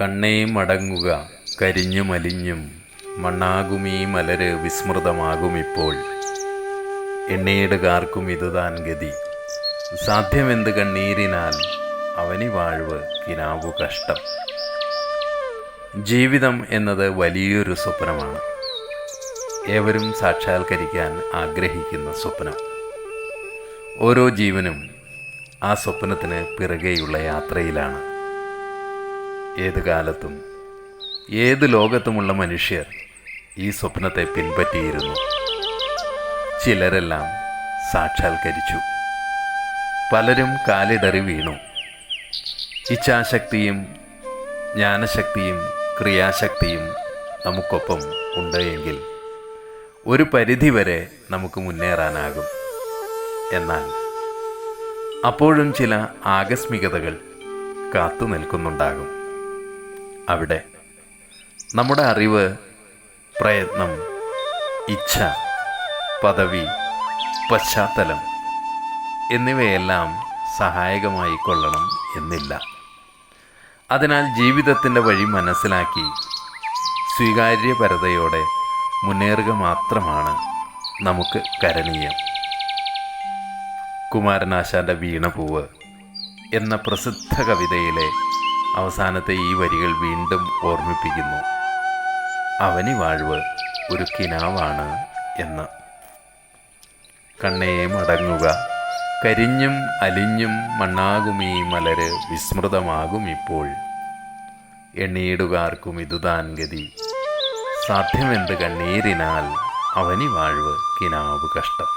കണ്ണേ മടങ്ങുക കരിഞ്ഞു മലിഞ്ഞും മണ്ണാകുമീ മലര് വിസ്മൃതമാകുമിപ്പോൾ എണ്ണയിടുകാർക്കും ഇതുതാൻ ഗതി. സാധ്യമെന്ത് കണ്ണീരിനാൽ അവനി വാഴ്വ് കിനാവു കഷ്ടം. ജീവിതം എന്നത് വലിയൊരു സ്വപ്നമാണ്. ഏവരും സാക്ഷാത്കരിക്കാൻ ആഗ്രഹിക്കുന്ന സ്വപ്നം. ഓരോ ജീവനും ആ സ്വപ്നത്തിന് പിറകെയുള്ള യാത്രയിലാണ്. ഏത് കാലത്തും ഏത് ലോകത്തുമുള്ള മനുഷ്യർ ഈ സ്വപ്നത്തെ പിൻപറ്റിയിരുന്നു. ചിലരെല്ലാം സാക്ഷാത്കരിച്ചു. പലരും കാലിടറി വീണു. ഇച്ഛാശക്തിയും ജ്ഞാനശക്തിയും ക്രിയാശക്തിയും നമുക്കൊപ്പം ഉണ്ട് എങ്കിൽ ഒരു പരിധിവരെ നമുക്ക് മുന്നേറാനാകും. എന്നാൽ അപ്പോഴും ചില ആകസ്മികതകൾ കാത്തു നിൽക്കുന്നുണ്ടാകും. അവിടെ നമ്മുടെ അറിവ് പ്രയത്നം ഇച്ഛ പദവി പശ്ചാത്തലം എന്നിവയെല്ലാം സഹായകമായി കൊള്ളണം എന്നില്ല. അതിനാൽ ജീവിതത്തിന്റെ വഴി മനസ്സിലാക്കി സ്വീകാര്യപരതയോടെ മുന്നേറുക മാത്രമാണ് നമുക്ക് കരണീയം. കുമാരനാശാന്റെ വീണപൂവ് എന്ന പ്രസിദ്ധ കവിതയിലെ അവസാനത്തെ ഈ വരികൾ വീണ്ടും ഓർമ്മിപ്പിക്കുന്നു. അവനി വാഴ്വ് ഒരു കിനാവാണ് എന്ന്. കണ്ണേ മടങ്ങുക. കരിഞ്ഞും അലിഞ്ഞും മണ്ണാകും ഈ മലര് വിസ്മൃതമാകും ഇപ്പോൾ. എണ്ണീടുകാർക്കും ഇതുതാൻ ഗതി. സാധ്യമെന്ത് കണ്ണീരിനാൽ അവനി വാഴ്വ് കിനാവ് കഷ്ടം.